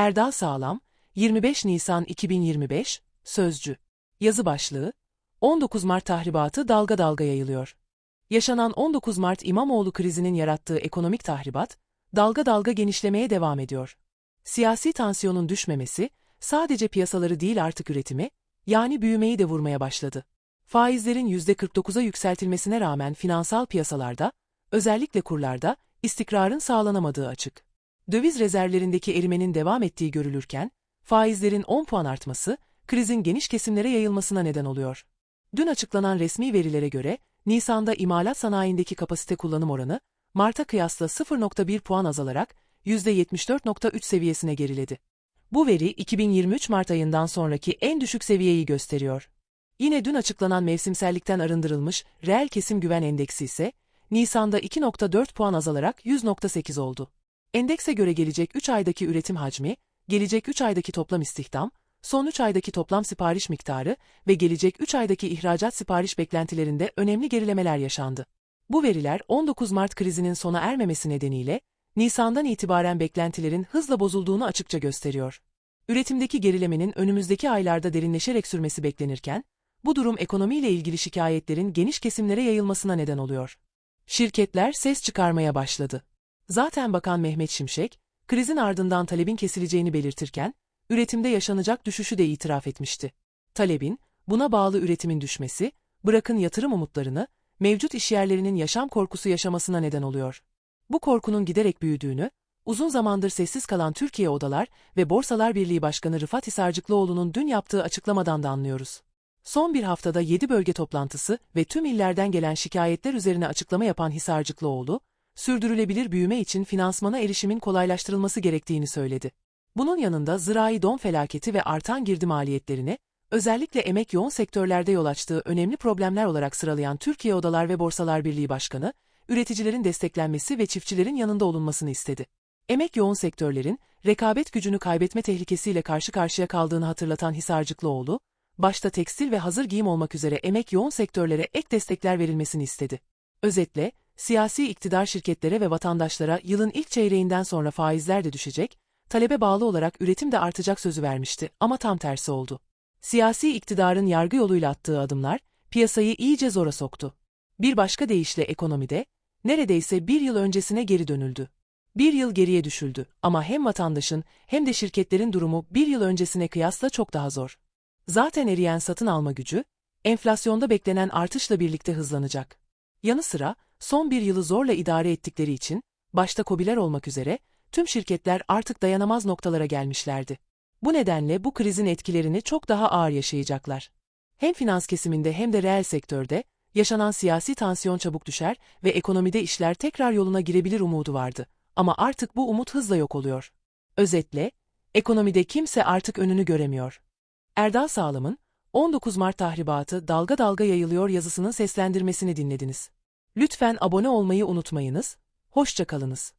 Erdal Sağlam, 25 Nisan 2025, Sözcü. Yazı başlığı, 19 Mart tahribatı dalga dalga yayılıyor. Yaşanan 19 Mart İmamoğlu krizinin yarattığı ekonomik tahribat, dalga dalga genişlemeye devam ediyor. Siyasi tansiyonun düşmemesi, sadece piyasaları değil artık üretimi, yani büyümeyi de vurmaya başladı. Faizlerin %49'a yükseltilmesine rağmen finansal piyasalarda, özellikle kurlarda, istikrarın sağlanamadığı açık. Döviz rezervlerindeki erimenin devam ettiği görülürken, faizlerin 10 puan artması, krizin geniş kesimlere yayılmasına neden oluyor. Dün açıklanan resmi verilere göre, Nisan'da imalat sanayindeki kapasite kullanım oranı, Mart'a kıyasla 0.1 puan azalarak %74.3 seviyesine geriledi. Bu veri 2023 Mart ayından sonraki en düşük seviyeyi gösteriyor. Yine dün açıklanan mevsimsellikten arındırılmış reel kesim güven endeksi ise Nisan'da 2.4 puan azalarak 100.8 oldu. Endekse göre gelecek 3 aydaki üretim hacmi, gelecek 3 aydaki toplam istihdam, son 3 aydaki toplam sipariş miktarı ve gelecek 3 aydaki ihracat sipariş beklentilerinde önemli gerilemeler yaşandı. Bu veriler 19 Mart krizinin sona ermemesi nedeniyle Nisan'dan itibaren beklentilerin hızla bozulduğunu açıkça gösteriyor. Üretimdeki gerilemenin önümüzdeki aylarda derinleşerek sürmesi beklenirken, bu durum ekonomiyle ilgili şikayetlerin geniş kesimlere yayılmasına neden oluyor. Şirketler ses çıkarmaya başladı. Zaten Bakan Mehmet Şimşek, krizin ardından talebin kesileceğini belirtirken, üretimde yaşanacak düşüşü de itiraf etmişti. Talebin, buna bağlı üretimin düşmesi, bırakın yatırım umutlarını, mevcut işyerlerinin yaşam korkusu yaşamasına neden oluyor. Bu korkunun giderek büyüdüğünü, uzun zamandır sessiz kalan Türkiye Odalar ve Borsalar Birliği Başkanı Rıfat Hisarcıklıoğlu'nun dün yaptığı açıklamadan da anlıyoruz. Son bir haftada 7 bölge toplantısı ve tüm illerden gelen şikayetler üzerine açıklama yapan Hisarcıklıoğlu, sürdürülebilir büyüme için finansmana erişimin kolaylaştırılması gerektiğini söyledi. Bunun yanında zirai don felaketi ve artan girdi maliyetlerini, özellikle emek yoğun sektörlerde yol açtığı önemli problemler olarak sıralayan Türkiye Odalar ve Borsalar Birliği Başkanı, üreticilerin desteklenmesi ve çiftçilerin yanında olunmasını istedi. Emek yoğun sektörlerin, rekabet gücünü kaybetme tehlikesiyle karşı karşıya kaldığını hatırlatan Hisarcıklıoğlu, başta tekstil ve hazır giyim olmak üzere emek yoğun sektörlere ek destekler verilmesini istedi. Özetle, siyasi iktidar şirketlere ve vatandaşlara yılın ilk çeyreğinden sonra faizler de düşecek, talebe bağlı olarak üretim de artacak sözü vermişti ama tam tersi oldu. Siyasi iktidarın yargı yoluyla attığı adımlar, piyasayı iyice zora soktu. Bir başka deyişle ekonomide, neredeyse bir yıl öncesine geri dönüldü. Bir yıl geriye düşüldü ama hem vatandaşın hem de şirketlerin durumu bir yıl öncesine kıyasla çok daha zor. Zaten eriyen satın alma gücü, enflasyonda beklenen artışla birlikte hızlanacak. Yanı sıra, son bir yılı zorla idare ettikleri için, başta kobiler olmak üzere, tüm şirketler artık dayanamaz noktalara gelmişlerdi. Bu nedenle bu krizin etkilerini çok daha ağır yaşayacaklar. Hem finans kesiminde hem de reel sektörde, yaşanan siyasi tansiyon çabuk düşer ve ekonomide işler tekrar yoluna girebilir umudu vardı. Ama artık bu umut hızla yok oluyor. Özetle, ekonomide kimse artık önünü göremiyor. Erdal Sağlam'ın 19 Mart tahribatı dalga dalga yayılıyor yazısının seslendirmesini dinlediniz. Lütfen abone olmayı unutmayınız, hoşça kalınız.